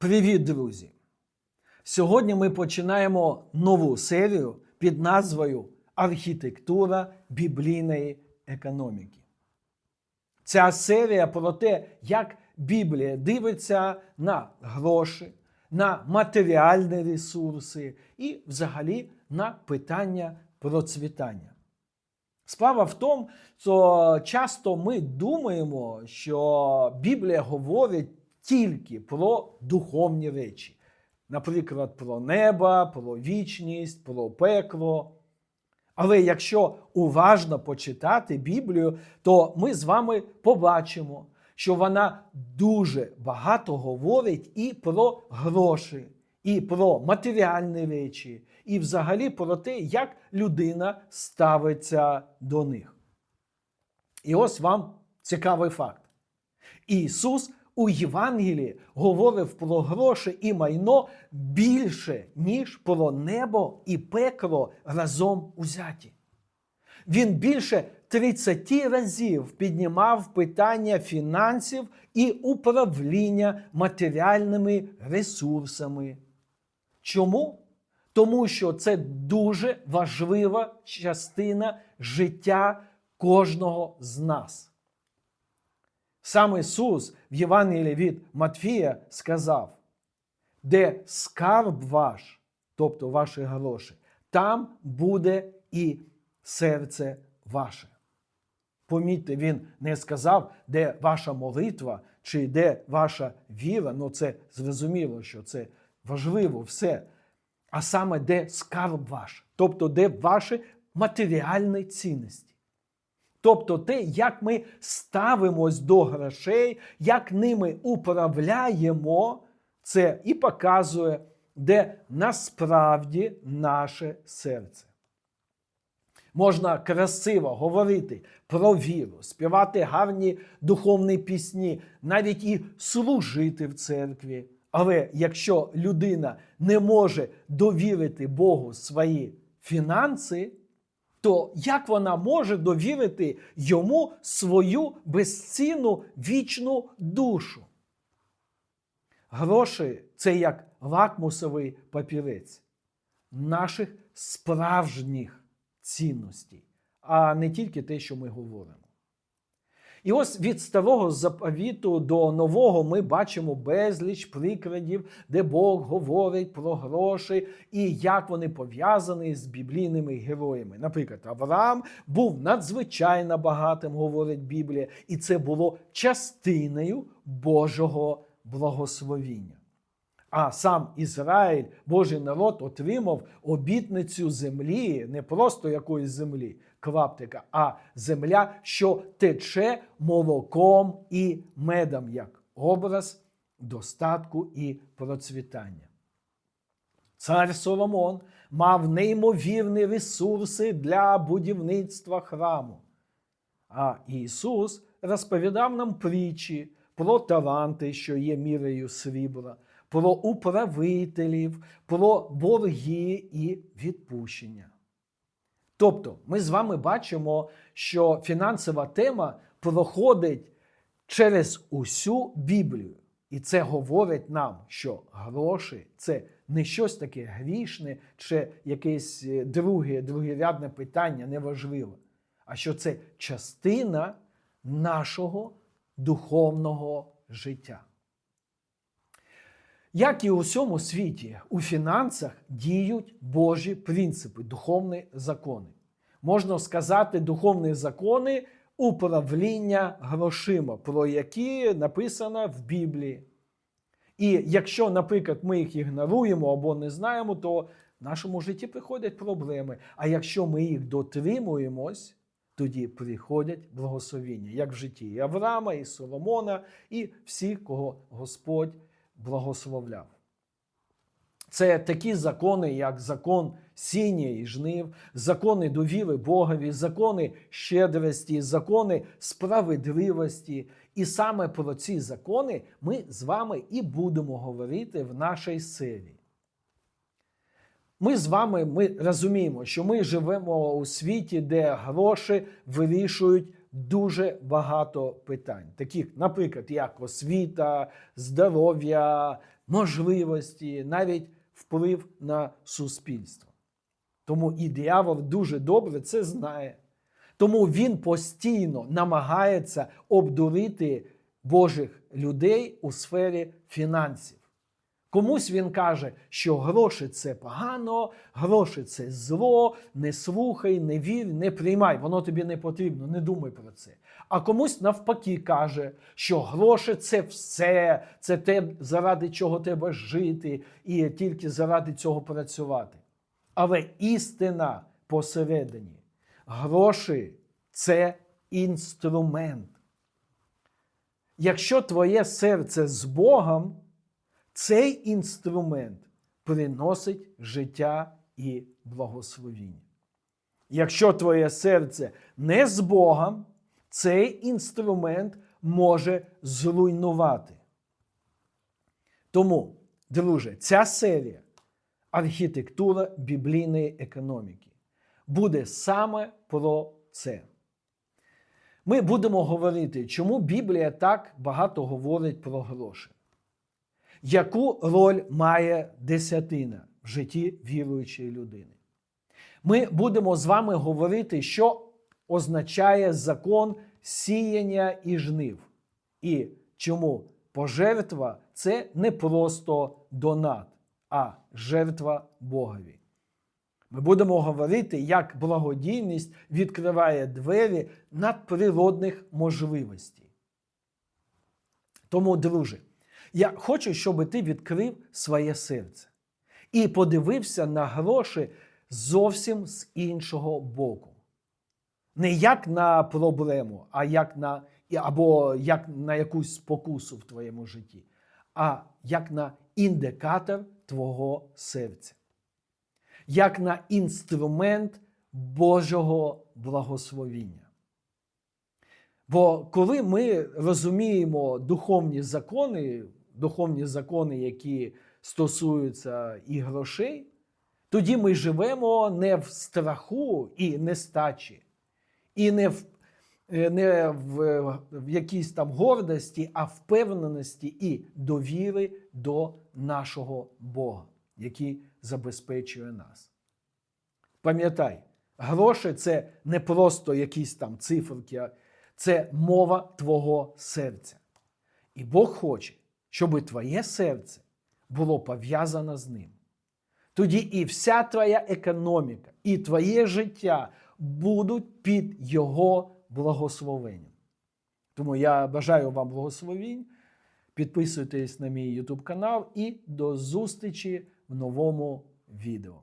Привіт, друзі! Сьогодні ми починаємо нову серію під назвою Архітектура біблійної економіки. Ця серія про те, як Біблія дивиться на гроші, на матеріальні ресурси і взагалі на питання процвітання. Справа в тому, що часто ми думаємо, що Біблія говорить тільки про духовні речі, наприклад, про небо, про вічність, про пекло. Але якщо уважно почитати Біблію, то ми з вами побачимо, що вона дуже багато говорить і про гроші, і про матеріальні речі, і взагалі про те, як людина ставиться до них. І ось вам цікавий факт. Ісус у Євангелії говорив про гроші і майно більше, ніж про небо і пекло разом узяті. Він більше 30 разів піднімав питання фінансів і управління матеріальними ресурсами. Чому? Тому що це дуже важлива частина життя кожного з нас. Сам Ісус в Євангелії від Матфія сказав, де скарб ваш, тобто ваші гроші, там буде і серце ваше. Помітьте, він не сказав, де ваша молитва чи де ваша віра. Ну це зрозуміло, що це важливо все. А саме де скарб ваш, тобто де ваші матеріальні цінності. Тобто те, як ми ставимось до грошей, як ними управляємо, це і показує, де насправді наше серце. Можна красиво говорити про віру, співати гарні духовні пісні, навіть і служити в церкві. Але якщо людина не може довірити Богу свої фінанси, то як вона може довірити йому свою безцінну вічну душу? Гроші це як лакмусовий папірець наших справжніх цінностей, а не тільки те, що ми говоримо. І ось від старого заповіту до нового ми бачимо безліч прикладів, де Бог говорить про гроші і як вони пов'язані з біблійними героями. Наприклад, Авраам був надзвичайно багатим, говорить Біблія, і це було частиною Божого благословіння. А сам Ізраїль, Божий народ, отримав обітницю землі, не просто якоїсь землі, клаптика, а земля, що тече молоком і медом, як образ достатку і процвітання. Цар Соломон мав неймовірні ресурси для будівництва храму. А Ісус розповідав нам притчі про таланти, що є мірою срібла, про управителів, про борги і відпущення. Тобто, ми з вами бачимо, що фінансова тема проходить через усю Біблію. І це говорить нам, що гроші це не щось таке грішне чи якесь е, друге, другорядне питання, неважливе, а що це частина нашого духовного життя. Як і у всьому світі, у фінансах діють Божі принципи, духовні закони. Можна сказати, духовні закони управління грошима, про які написано в Біблії. І якщо, наприклад, ми їх ігноруємо або не знаємо, то в нашому житті приходять проблеми. А якщо ми їх дотримуємось, тоді приходять благословіння, як в житті і Авраама, і Соломона, і всіх, кого Господь благословляв. Це такі закони, як закон сіння і жнив, закони довіри Богові, закони щедрості, закони справедливості. І саме про ці закони ми з вами і будемо говорити в нашій серії. Ми з вами ми розуміємо, що ми живемо у світі, де гроші вирішують дуже багато питань, таких, наприклад, як освіта, здоров'я, можливості, навіть вплив на суспільство. Тому і диявол дуже добре це знає. Тому він постійно намагається обдурити Божих людей у сфері фінансів. Комусь він каже, що гроші це погано, гроші це зло, не слухай, не вір, не приймай, воно тобі не потрібно, не думай про це. А комусь навпаки каже, що гроші це все, це те, заради чого треба жити, і тільки заради цього працювати. Але істина посередині, гроші це інструмент. Якщо твоє серце з Богом, цей інструмент приносить життя і благословіння. Якщо твоє серце не з Богом, цей інструмент може зруйнувати. Тому, друже, ця серія архітектура біблійної економіки буде саме про це. Ми будемо говорити, чому Біблія так багато говорить про гроші. Яку роль має десятина в житті віруючої людини? Ми будемо з вами говорити, що означає закон сіяння і жнив, і чому пожертва це не просто донат, а жертва Богові. Ми будемо говорити, як благодійність відкриває двері надприродних можливостей. Тому, друже, я хочу, щоб ти відкрив своє серце і подивився на гроші зовсім з іншого боку. Не як на проблему, а як на, або як на якусь спокусу в твоєму житті, а як на індикатор твого серця, як на інструмент Божого благословіння. Бо коли ми розуміємо духовні закони, духовні закони, які стосуються і грошей, тоді ми живемо не в страху і нестачі, і не в не в, в якійсь там гордості, а впевненості і довіри до нашого Бога, який забезпечує нас. Пам'ятай, гроші це не просто якісь там циферки, це мова твого серця. І Бог хоче, щоб твоє серце було пов'язане з ним. Тоді і вся твоя економіка, і твоє життя будуть під Його благословенням. Тому я бажаю вам благословінь. Підписуйтесь на мій YouTube канал і до зустрічі в новому відео.